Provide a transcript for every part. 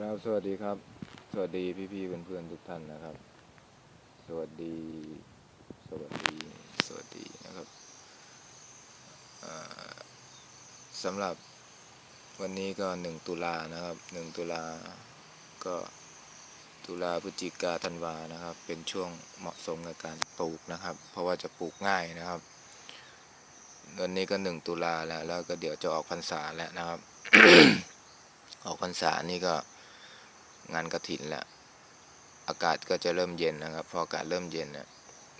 ครับสวัสดีครับ สวัสดีพี่ๆเพื่อนๆทุกท่านนะครับ สวัสดี สวัสดี สวัสดีนะครับสำหรับวันนี้ก็หนึ่งตุลานะครับหนึ่งตุลาก็ตุลาพฤศจิกาธันวานะครับ เป็นช่วงเหมาะสมกับการปลูกนะครับ เพราะว่าจะปลูกง่ายนะครับวันนี้ก็หนึ่งตุลาแล้ว แล้วก็เดี๋ยวจะออกพรรษาแล้วนะครับ ออกพรรษานี่ก็ งานกระถินแหละอากาศก็จะเริ่มเย็นนะครับ พออากาศเริ่มเย็นเนี่ย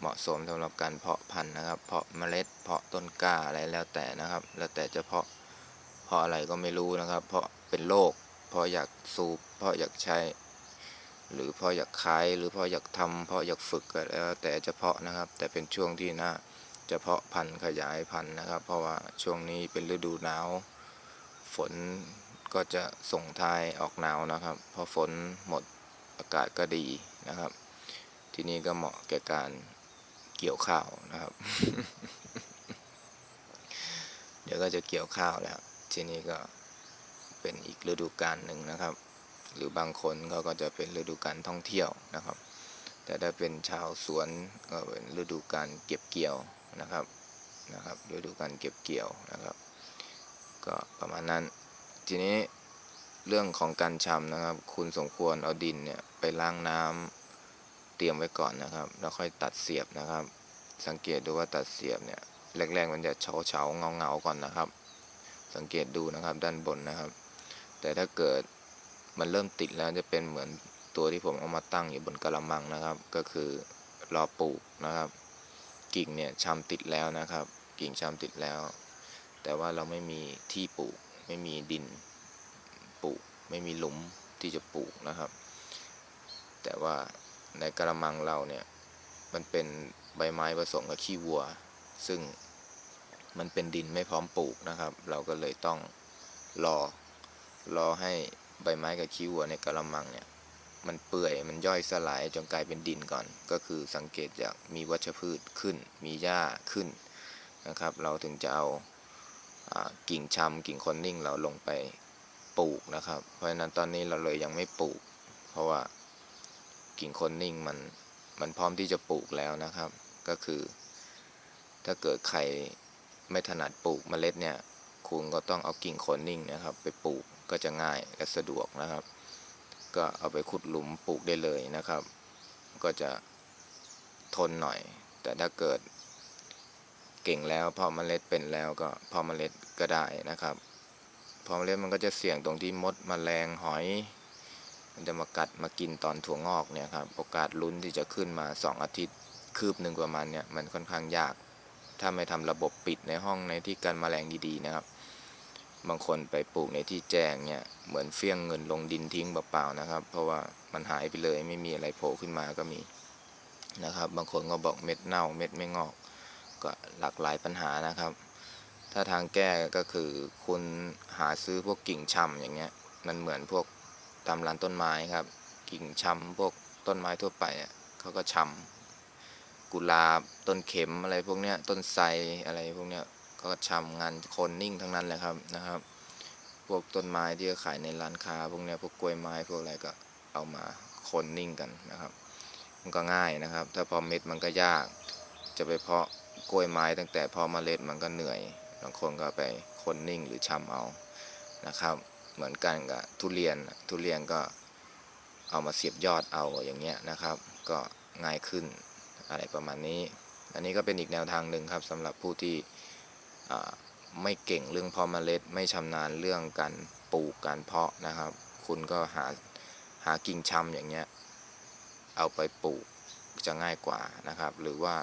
เหมาะสมสำหรับการเพาะพันธุ์นะครับ เพาะเมล็ดเพาะต้นกล้าอะไรแล้วแต่นะครับ แล้วแต่จะเพาะเพาะอะไรก็ไม่รู้นะครับ เพาะเป็นโรคเพาะอยากสูบเพาะอยากใช้ หรือเพาะอยากขายหรือเพาะอยากทำเพาะอยากฝึกก็แล้วแต่จะเพาะนะครับ แต่เป็นช่วงที่น่าจะเพาะพันธุ์ขยายพันธุ์นะครับ เพราะว่าช่วงนี้เป็นฤดูหนาวฝน ก็จะส่งท้ายออกหนาวนะครับ พอฝนหมดอากาศก็ดีนะครับ ทีนี้ก็เหมาะแก่การเกี่ยวข้าวนะครับ เดี๋ยวก็จะเกี่ยวข้าวแล้ว ทีนี้ก็เป็นอีกฤดูกาลหนึ่งนะครับ หรือบางคนก็ก็จะเป็นฤดูการท่องเที่ยวนะครับ แต่ถ้าเป็นชาวสวนก็เป็นฤดูการเก็บเกี่ยวนะครับนะครับฤดูการเก็บเกี่ยวนะครับ ก็ประมาณนั้น ทีนี้เรื่องของการชำนะครับ คุณสมควรเอาดินเนี่ยไปล้างน้ำเตรียมไว้ก่อนนะครับ แล้วค่อยตัดเสียบนะครับ สังเกตดูว่าตัดเสียบเนี่ยแรกๆมันจะเฉาเฉาเงาเงาก่อนนะครับ สังเกตดูนะครับด้านบนนะครับ แต่ถ้าเกิดมันเริ่มติดแล้วจะเป็นเหมือนตัวที่ผมเอามาตั้งอยู่บนกระมังนะครับ ก็คือรอปลูกนะครับ กิ่งเนี่ยชำติดแล้วนะครับ กิ่งชำติดแล้ว แต่ว่าเราไม่มีที่ปลูก ไม่มีดินปลูก ไม่มีหลุมที่จะปลูกนะครับ แต่ว่าในกระมังเราเนี่ยมันเป็นใบไม้ผสมกับขี้วัว ซึ่งมันเป็นดินไม่พร้อมปลูกนะครับ เราก็เลยต้องรอรอให้ใบไม้กับขี้วัวในกระมังเนี่ยมันเปื่อยมันย่อยสลายจนกลายเป็นดินก่อน ก็คือสังเกตจากมีวัชพืชขึ้น มีหญ้าขึ้นนะครับ เราถึงจะเอาอ่า กิ่งชำกิ่งคอนนิ่งเราลงไปปลูกนะครับ เพราะฉะนั้นตอนนี้เราเลยยังไม่ปลูก เพราะว่ากิ่งคอนนิ่งมันมันพร้อมที่จะปลูกแล้วนะครับ ก็คือ ถ้าเกิดใครไม่ถนัดปลูกเมล็ดเนี่ยคุณก็ต้องเอากิ่งคอนนิ่งนะครับ ไปปลูกก็จะง่ายและสะดวกนะครับ ก็เอาไปขุดหลุมปลูกได้เลยนะครับ ก็จะทนหน่อย แต่ถ้าเกิด ก่งแล้วพอเมล็ดเป็นแล้วก็พอเมล็ดก็ได้นะครับ พอเมล็ดมันก็จะเสี่ยงตรงที่มดมแมลงหอย มันจะมากัดมากินตอนถั่วงอกเนี่ยครับโอกาสลุ้นที่จะขึ้นมา 2 อาทิตย์คืบหนึ่งประมาณเนี่ยมันค่อนข้างยาก ถ้าไม่ทำระบบปิดในห้องในที่กันแมลงดีๆนะครับ บางคนไปปลูกในที่แจ้งเนี่ยเหมือนเฟี้ยงเงินลงดินทิ้งเปล่าๆนะครับ เพราะว่ามันหายไปเลยไม่มีอะไรโผล่ขึ้นมาก็มีนะครับ บางคนก็บอกเม็ดเน่าเม็ดไม่งอก ก็หลากหลายปัญหานะครับ ถ้าทางแก้ก็คือคุณหาซื้อพวกกิ่งชำอย่างเงี้ย มันเหมือนพวกตามร้านต้นไม้ครับ กิ่งชำพวกต้นไม้ทั่วไปอะเขาก็ชำกุหลาบต้นเข็มอะไรพวกเนี้ยต้นไทรอะไรพวกเนี้ยเขาก็ชำงานคนนิ่งทั้งนั้นเลยครับนะครับ พวกต้นไม้ที่ขายในร้านค้าพวกเนี้ยพวกกล้วยไม้พวกอะไรก็เอามาคนนิ่งกันนะครับ มันก็ง่ายนะครับ ถ้าพอเม็ดมันก็ยากจะไปเพาะ กล้วยไม้ตั้งแต่พอมเมล็ดมันก็เหนื่อยบางคนก็ไปคนนิ่งหรือชำเอานะครับ เหมือนกันกับทุเรียนทุเรียนก็เอามาเสียบยอดเอาอย่างเงี้ยนะครับ ก็ง่ายขึ้นอะไรประมาณนี้ อันนี้ก็เป็นอีกแนวทางหนึ่งครับสำหรับผู้ที่ไม่เก่งเรื่องเพาะเมล็ด ไม่ชำนาญเรื่องการปลูกการเพาะนะครับ คุณก็หาหากิ่งชำอย่างเงี้ยเอาไปปลูกจะง่ายกว่านะครับ หรือว่า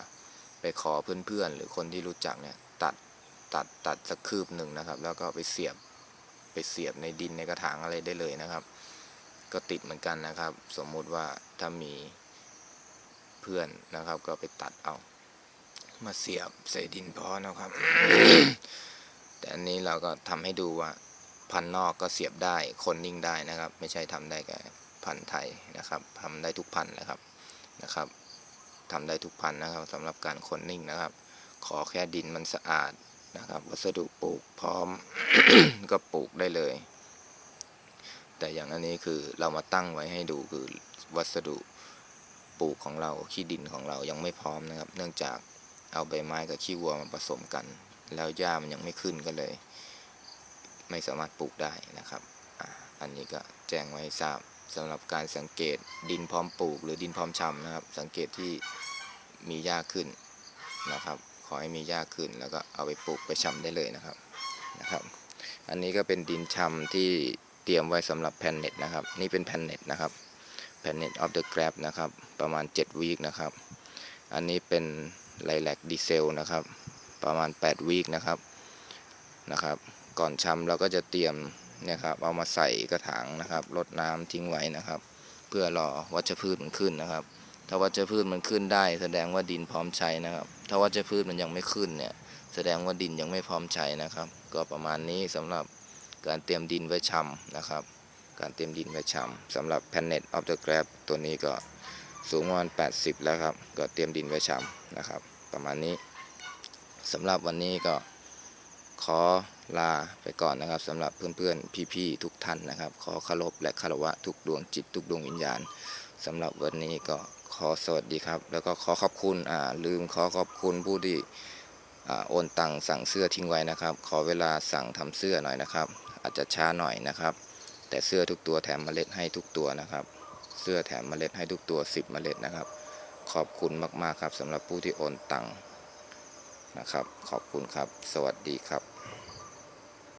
ไปขอเพื่อนๆ หรือคนที่รู้จักเนี่ยตัดตัดตัดสักคืบหนึ่งนะครับ แล้วก็ไปเสียบไปเสียบในดินในกระถางอะไรได้เลยนะครับ ก็ติดเหมือนกันนะครับ สมมุติว่าถ้ามีเพื่อนนะครับ ก็ไปตัดเอา มาเสียบใส่ดินเพาะนะครับ แต่อันนี้เราก็ทำให้ดูว่าพันนอกก็เสียบได้คนนิ่งได้นะครับ ไม่ใช่ทำได้แค่พันไทยนะครับทำได้ทุกพันนะครับนะครับ ทำได้ทุกพันธุ์นะครับสำหรับการคนนิ่งนะครับ ขอแค่ดินมันสะอาดนะครับ วัสดุปลูกพร้อมก็ปลูกได้เลย แต่อย่างอันนี้คือเรามาตั้งไว้ให้ดูคือวัสดุปลูกของเราขี้ดินของเรายังไม่พร้อมนะครับ เนื่องจากเอาใบไม้กับขี้วัวมาผสมกัน แล้วหญ้ามันยังไม่ขึ้นก็เลย ไม่สามารถปลูกได้นะครับ อันนี้ก็แจ้งไว้ทราบ สำหรับการสังเกตดินพร้อมปลูก หรือดินพร้อมชำนะครับ สังเกตที่มีหญ้าขึ้นนะครับ ขอให้มีหญ้าขึ้น แล้วก็เอาไปปลูกไปชำได้เลยนะครับนะครับ อันนี้ก็เป็นดินชำที่เตรียมไว้สำหรับแผ่นเน็ตนะครับ นี่เป็นแผ่นเน็ตนะครับแผ่นเน็ต of the grab นะครับ ประมาณ7วีคนะครับ อันนี้เป็นไลแลกดีเซลนะครับ ประมาณ8วีคนะครับนะครับ ก่อนชำเราก็จะเตรียม เนี่ยครับเอามาใส่กระถางนะครับรดน้ำทิ้งไว้นะครับ เพื่อรอวัชพืชมันขึ้นนะครับ ถ้าวัชพืชมันขึ้นได้ แสดงว่าดินพร้อมใช้นะครับ ถ้าวัชพืชมันยังไม่ขึ้นเนี่ยแสดงว่าดินยังไม่พร้อมใช้นะครับ ก็ประมาณนี้สำหรับการเตรียมดินไว้ชำนะครับ การเตรียมดินไว้ชำสำหรับ Planet of the Grab ตัวนี้ก็สูงประมาณ80 แล้วครับ ก็เตรียมดินไว้ชำนะครับ ประมาณนี้สำหรับวันนี้ก็ ขอลาไปก่อนนะครับสำหรับเพื่อนๆ พี่ๆ ทุกท่านนะครับ ขอคารพและคารวะทุกดวงจิตทุกดวงวิญญาณสำหรับวันนี้ก็ขอสวัสดีครับ แล้วก็ขอขอบคุณอ่าลืมขอขอบคุณผู้ที่อ่าโอนตังค์สั่งเสื้อทิ้งไว้นะครับ ขอเวลาสั่งทำเสื้อหน่อยนะครับ อาจจะช้าหน่อยนะครับ แต่เสื้อทุกตัวแถมเมล็ดให้ทุกตัวนะครับ เสื้อแถมเมล็ดให้ทุกตัว 10 เมล็ดนะครับ ขอบคุณมากๆครับสำหรับผู้ที่โอนตังค์นะครับ ขอบคุณครับ สวัสดีครับ